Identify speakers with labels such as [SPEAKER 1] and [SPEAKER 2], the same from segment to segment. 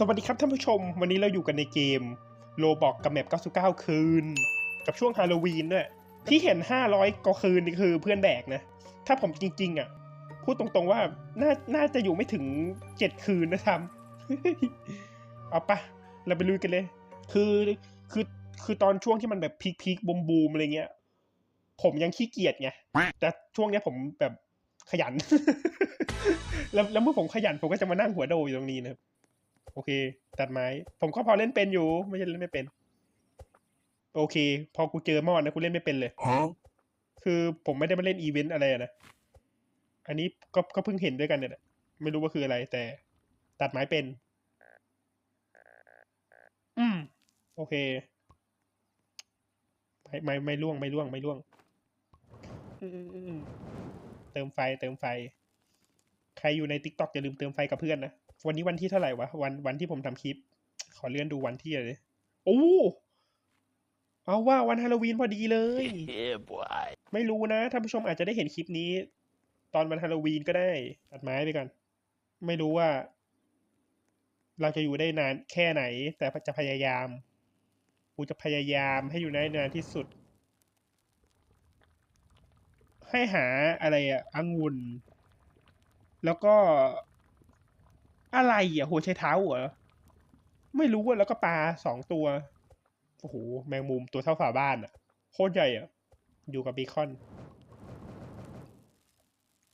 [SPEAKER 1] สวัสดีครับท่านผู้ชม วันนี้เราอยู่กันในเกมโลบอกกับแมป99 คืน กับช่วงฮาโลวีนด้วยที่เห็น 500ก็คืนนี่คือเพื่อนแบกนะ ถ้าผมจริง ๆ อะ พูดตรงๆว่าน่าน่าจะอยู่ไม่ถึง 7 คืนนะครับเอาปะเราไปลุยกันเลย คือคือคือตอนช่วงที่มันแบบพีคพีคบูมบูมอะไรเงี้ย ผมยังขี้เกียจไงแต่ช่วงเนี้ยผมแบบขยัน แล้วแล้วเมื่อผมขยันผมก็จะมานั่งหัวโดอยู่ตรงนี้นะครับ โอเค ตัดไม้ ผมก็พอเล่นเป็นอยู่ ไม่ใช่เล่นไม่เป็น โอเค พอกูเจอมอดนะกูเล่นไม่เป็นเลย
[SPEAKER 2] Huh?
[SPEAKER 1] คือผมไม่ได้มาเล่นอีเวนต์อะไรอะนะ อันนี้ก็ก็เพิ่งเห็นด้วยกันเนี่ยแหละไม่รู้ว่าคืออะไร แต่ตัดไม้เป็น อืม โอเค ไม่ไม่ไม่ล่วงไม่ล่วงไม่ล่วงอืมอืมอืมอืมเติมไฟเติมไฟ ใครอยู่ในติ๊กต็อกอย่าลืมเติมไฟกับเพื่อนนะ วันนี้วันที่เท่าไหร่วะ วันวันที่ผมทำคลิป ขอเลื่อนดูวันที่เลยโอ้เอาว่าวันฮาโลวีนพอดีเลย
[SPEAKER 2] Yeah, boy.
[SPEAKER 1] ไม่รู้นะท่านผู้ชมอาจจะได้เห็นคลิปนี้ ตอนวันฮาโลวีนก็ได้ ตัดไม้ไปก่อน ไม่รู้ว่า เราจะอยู่ได้นานแค่ไหน แต่จะพยายาม กูจะพยายามให้อยู่ได้นานที่สุด ให้หาอะไรอะองุ่น แล้วก็ อะไรอะหัวใช้เท้าเหรอไม่รู้อะแล้วก็ปลาสองตัวโอ้โหแมงมุมตัวเท่าฝาบ้านอะโคตรใหญ่อะ อยู่กับเบคอน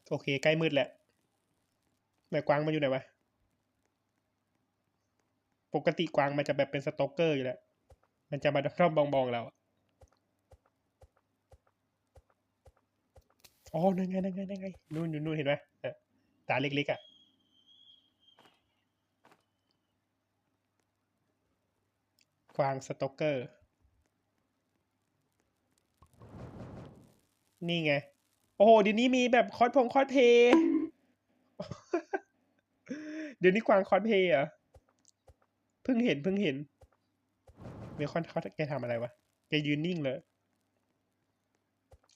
[SPEAKER 1] โอเค ใกล้มืดแล้วไหนกวางมันอยู่ไหนวะปกติกวางมันจะแบบเป็นสโตอกเกอร์อยู่แล้ว มันจะมาชอบบองบองๆเราอะอ๋อนั่นไงนั่นไงนั่นไงนู่นนู่นู่นเห็นไหมตาเล็กๆอะ กวางสโตอกเกอร์ นี่ไง โอ้โห เดี๋ยวนี้มีแบบคอสพงคอสเพย์เดี๋ยวนี้กวางคอสเพย์อะเพิ่งเห็นเพิ่งเห็นเบคอนเขาแกทำอะไรวะ แกยืนนิ่งเลย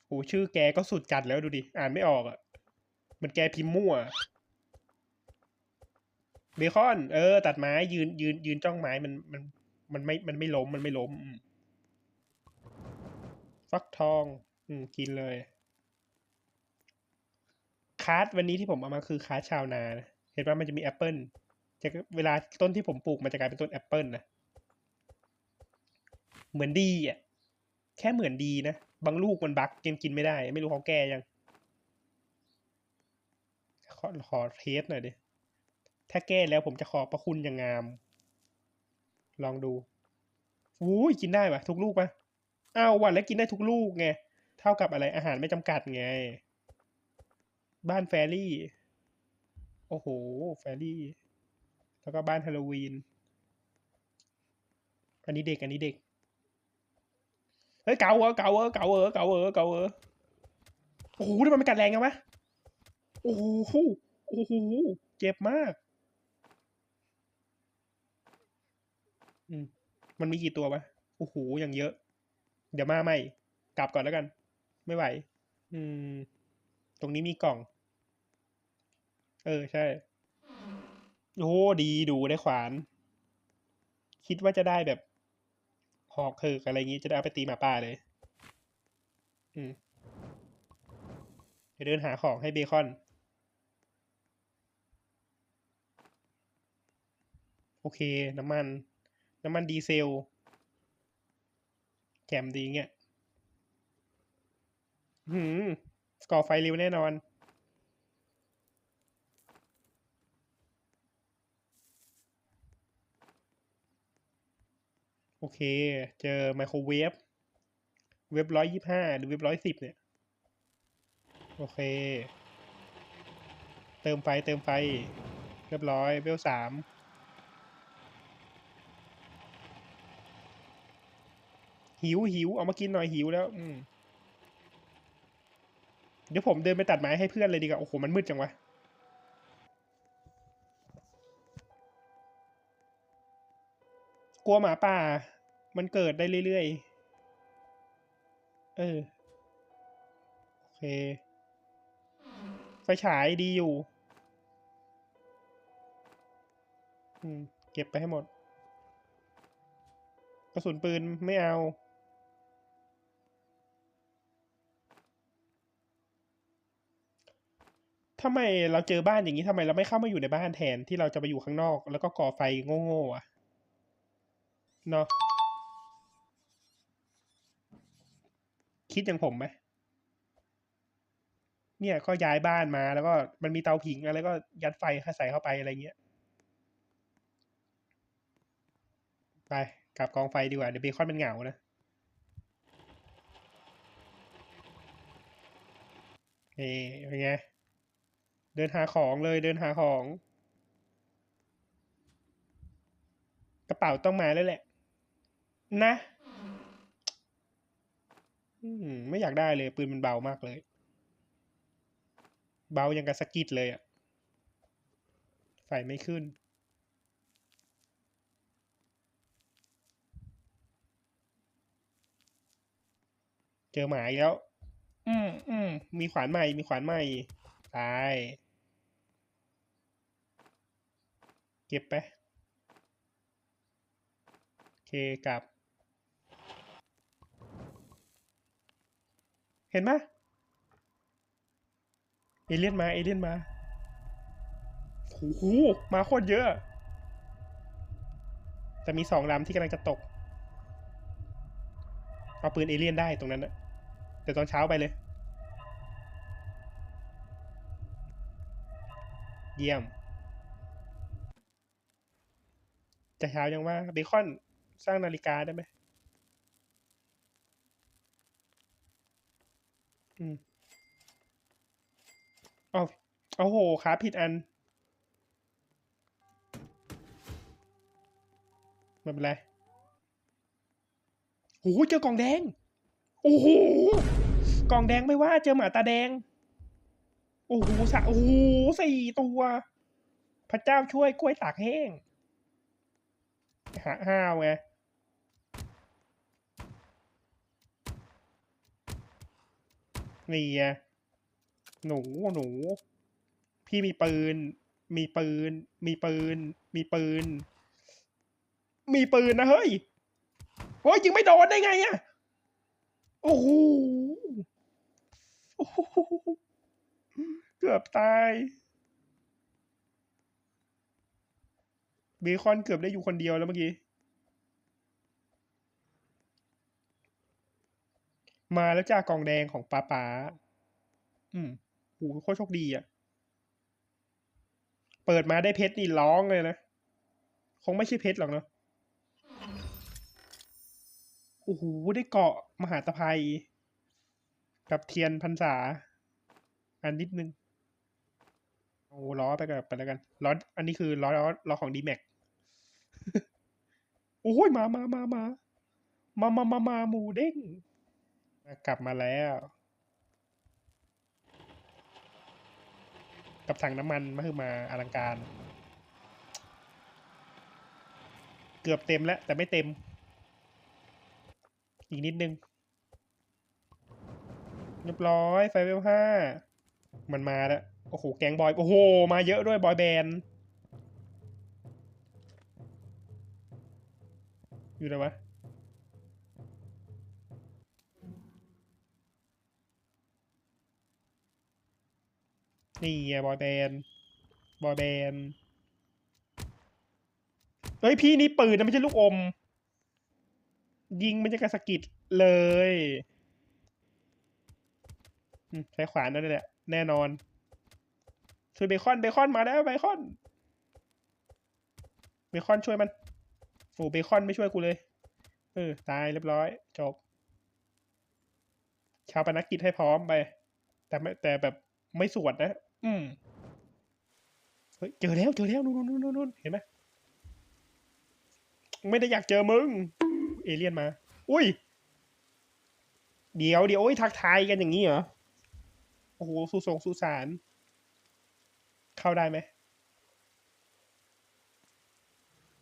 [SPEAKER 1] โอ้ชื่อแกก็สุดจัดแล้วดูดิ อ่านไม่ออกอะ่ะ มันแกพิมพ์มั่ว เบคอน เออ ตัดไม้ยืนยืนยืนจ้องไม้มันมัน มันไม่มันไม่ล้มมันไม่ล้มฟักทอง อืมกินเลยคาร์ดวันนี้ที่ผมเอามาคือคาร์ดชาวนานะเห็นว่ามันจะมีแอปเปิลจะเวลาต้นที่ผมปลูกมันจะกลายเป็นต้นแอปเปิลนะเหมือนดีอะ แค่เหมือนดีนะ บางลูกมันบักกินกินไม่ได้ ไม่รู้เขาแก้ยัง ขอขอเทสหน่อยดิ ถ้าแก้แล้วผมจะขอบพระคุณอย่างงาม ลองดูอุ้ยกินได้ปะทุกลูกปะอ้าววันแล้วกินได้ทุกลูกไง เท่ากับอะไรอาหารไม่จำกัดไง บ้านแฟรี่ โอ้โห แฟรี่ แล้วก็บ้านฮาโลวีน อันนี้เด็ก อันนี้เด็ก เฮ้ยเก่าเหรอเก่าเหรอเก่าเหรอเก่าเหรอเก่าเหรอโอ้โหทำไมมันกัดแรงกันวะโอ้โหโอ้โหเจ็บมาก อื มันมีกี่ตัววะโอ้โหอย่างเยอะ เดี๋ยวมาใหม่ กลับก่อนแล้วกัน ไม่ไหว อืม ตรงนี้มีกล่อง เออใช่โอ้ดีดูได้ขวาน คิดว่าจะได้แบบหอกเถิกอะไรอย่างงี้จะได้เอาไปตีหมาป่าเลย อืมเดี๋ยวเดินหาของให้เบคอน โอเค น้ำมัน น้ำมันดีเซลแจ่มดีเงี้ยหืมก่อไฟเร็วแน่นอน โอเค เจอไมโครเวฟ เว็บร้อยยี่ห้าหรือเว็บร้อยสิบเนี่ย โอเค เติมไฟเติมไฟ เรียบร้อยเวลสาม หิวหิวเอามากินหน่อยหิวแล้ว อืมเดี๋ยวผมเดินไปตัดไม้ให้เพื่อนเลยดีกว่าโอ้โหมันมืดจังวะกลัวหมาป่า มันเกิดได้เรื่อยๆเออโอเคไฟฉายดีอยู่อืมเก็บไปให้หมด กระสุนปืนไม่เอา ทำไมเราเจอบ้านอย่างนี้ทำไมเราไม่เข้ามาอยู่ในบ้านแทนที่เราจะไปอยู่ข้างนอก แล้วก็ก่อไฟโง่ๆอะเนาะคิดอย่างผมไหมเนี่ยก็ย้ายบ้านมาแล้วก็มันมีเตาผิงอะไรก็ยัดไฟใส่เข้าไปอะไรเงี้ย ไปกลับกองไฟดีกว่าเดี๋ยวเบคอนมันเหงานะเอ๊เป็นไง เดินหาของเลยเดินหาของ กระเป๋าต้องมาแล้วแหละ นะอืมไม่อยากได้เลยปืนมันเบามากเลย เบายังกับสะกิดเลยอะไฟไม่ขึ้น เจอหมาอีกแล้ว อืมอืมมีขวานใหม่ มีขวานใหม่ ตาย เก็บไป โอเคกลับ เห็นไหมเอเลี่ยนมา เอเลี่ยนมาโอ้โหมาโคตรเยอะ แต่มีสองลำที่กำลังจะตก เอาปืนเอเลี่ยนได้ตรงนั้นนะเดี๋ยวตอนเช้าไปเลย เยี่ยม จะเช้ายังว่าเบคอนสร้างนาฬิกาได้ไหมอืมเอาเอาโหขาผิดอันไม่เป็นไรโอ้โหเจอกล่องแดง โอ้โหกล่องแดงไม่ว่าเจอหมาตาแดง โอ้โหสะโอ้โหสี่ตัว พระเจ้าช่วยกล้วยตากแห้ง หาห้าวไงนี่ไงหนูหนู พี่มีปืน มีปืน มีปืน มีปืน มีปืนนะเฮ้ยโอ้ยยิงไม่โดนได้ไงอะโอ้โหเกือบตาย เบคอนเกือบได้อยู่คนเดียวแล้วเมื่อกี้ มาแล้วจ้ากล่องแดงของป้าป๋าอืมโหโคตรโชคดีอะ เปิดมาได้เพชรนี่ร้องเลยนะ คงไม่ใช่เพชรหรอกเนาะโอ้โหได้เกาะมหาตภัยกับเทียนพรรษา อันนิดนึง โอ้ล้อไปกับไปแล้วกันล้ออันนี้คือล้อล้อล้อของดีแม็กโอ้ยมามามามามามามามาหมูเด้งกลับมาแล้ว กับถังน้ำมันมาคือมาอลังการ เกือบเต็มแล้ว แต่ไม่เต็ม อีกนิดนึงเรียบร้อยไฟเวลห้ามันมาแล้ว โอ้โห แกงบอย โอ้โห มาเยอะด้วยบอยแบนด์อยู่ไหนวะ นี่ไงบอยแบนด์บอยแบนด์เฮ้ย พี่นี่ปืนนะไม่ใช่ลูกอม ยิงมันจะกระสกิดเลยใช้ขวานนั่นแหละ แน่นอน ช่วยเบคอนเบคอนมาแล้วเบคอน เบคอนช่วยมันโอ้เบคอนไม่ช่วยกูเลย เออ ตายเรียบร้อย จบ ชาวปนกกิจให้พร้อมไป แต่ไม่แต่แบบไม่สวดนะ อืมเฮ้ยเจอแล้วเจอแล้วนู่นนู่นนู่นนู่นเห็นไหมไม่ได้อยากเจอมึง เอเลี่ยนมา อุ้ย เดี๋ยวเดี๋ยวโอ้ยทักทายกันอย่างนี้เหรอ โอ้โหสุสงสุสาน เข้าได้ไหม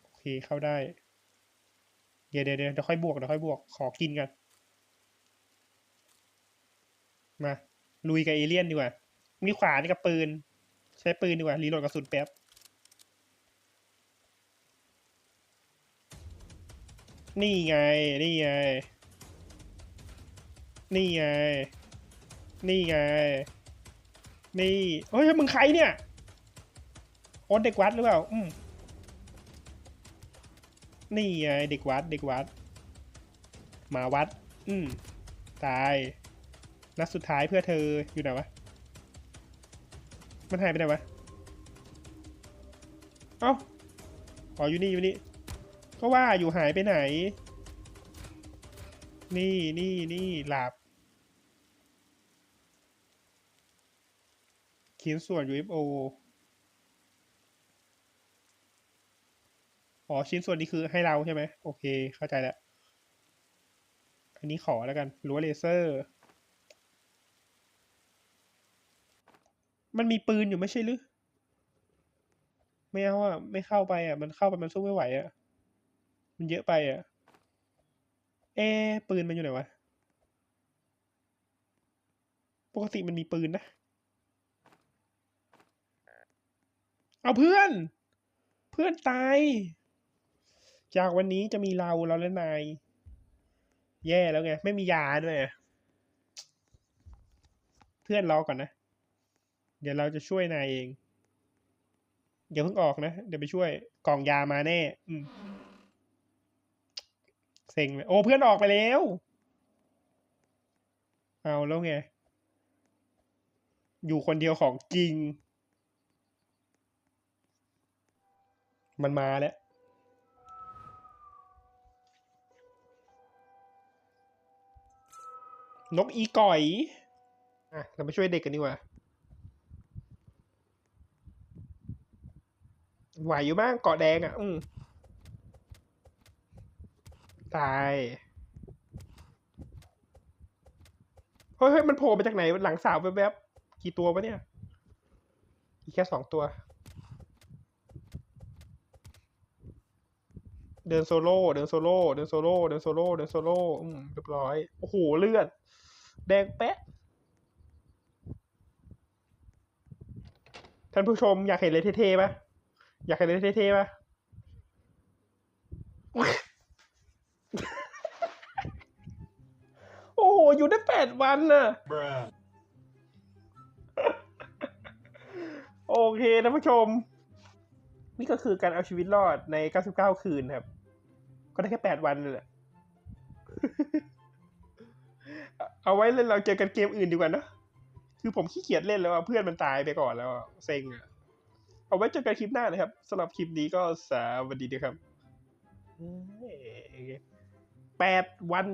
[SPEAKER 1] โอเคเข้าได้เดี๋ยวเดี๋ยวเดี๋ยวเดี๋ยวค่อยบวกเดี๋ยวค่อยบวกขอกินกัน มา ลุยกับเอเลี่ยนดีกว่า มีขวานกับปืน ใช้ปืนดีกว่า รีโหลดกระสุนแป๊บ นี่ไง นี่ไง นี่ไง นี่ไง นี่เฮ้ย มึงใครเนี่ย โอ๊ตเด็กวัดหรือเปล่า อืมนี่ไงเด็กวัด เด็กวัด มาวัด อืมตาย นัดสุดท้ายเพื่อเธออยู่ไหนวะ มันหายไปไหนวะ เอ้าอ๋ออยู่นี่อยู่นี่ ก็ว่าอยู่หายไปไหน นี่นี่นี่หลับชิ้นส่วน UFO อ๋อชิ้นส่วนนี้คือให้เราใช่ไหมโอเค เข้าใจแล้ว อันนี้ขอแล้วกันรั้วเลเซอร์ มันมีปืนอยู่ไม่ใช่หรือไม่เอาอะไม่เข้าไปอะ มันเข้าไปมันสู้ไม่ไหวอะ มันเยอะไปอะ เอะปืนมันอยู่ไหนวะปกติมันมีปืนนะ เอาเพื่อน เพื่อนตาย จากวันนี้จะมีเราเราและนาย แย่แล้วไง ไม่มียาด้วยเพื่อนรอก่อนนะ เดี๋ยวเราจะช่วยนายเองอย่าเพิ่งออกนะ เดี๋ยวไปช่วยกล่องยามาแน่ อืมเซ็งเลยโอ้เพื่อนออกไปแล้ว เอาแล้วไง อยู่คนเดียวของจริง มันมาแล้ว นกอีก่อยอะเราไปช่วยเด็กกันดีกว่าไหวอยู่บ้างเกาะแดงอะ อืมตายเฮ้ยเฮ้ยมันโผล่มาจากไหนหลังสาวแวบๆกี่ตัววะเนี่ย อีกแค่สองตัว เดินโซโล่เดินโซโล่เดินโซโล่เดินโซโล่เดินโซโล่อืมเรียบร้อย โอ้โห เลือด แดงแป๊ะ ท่านผู้ชมอยากเห็นเลยเท่ๆปะอยากเห็นเลยเท่ๆปะโอ้โห อยู่ได้แปดวันน่ะ โอเคท่านผู้ชม นี่ก็คือการเอาชีวิตรอดใน 99 คืนครับ ก็ได้แค่8วันเลยแหละเอาไว้เล่นเราเจอกันเกมอื่นดีกว่านะคือผมขี้เกียจเล่นแล้วอะเพื่อนมันตายไปก่อนแล้วอะเซ็งอะเอาไว้เจอกันคลิปหน้านะครับสำหรับคลิปนี้ก็สวัสดีด้วยครับแปดวัน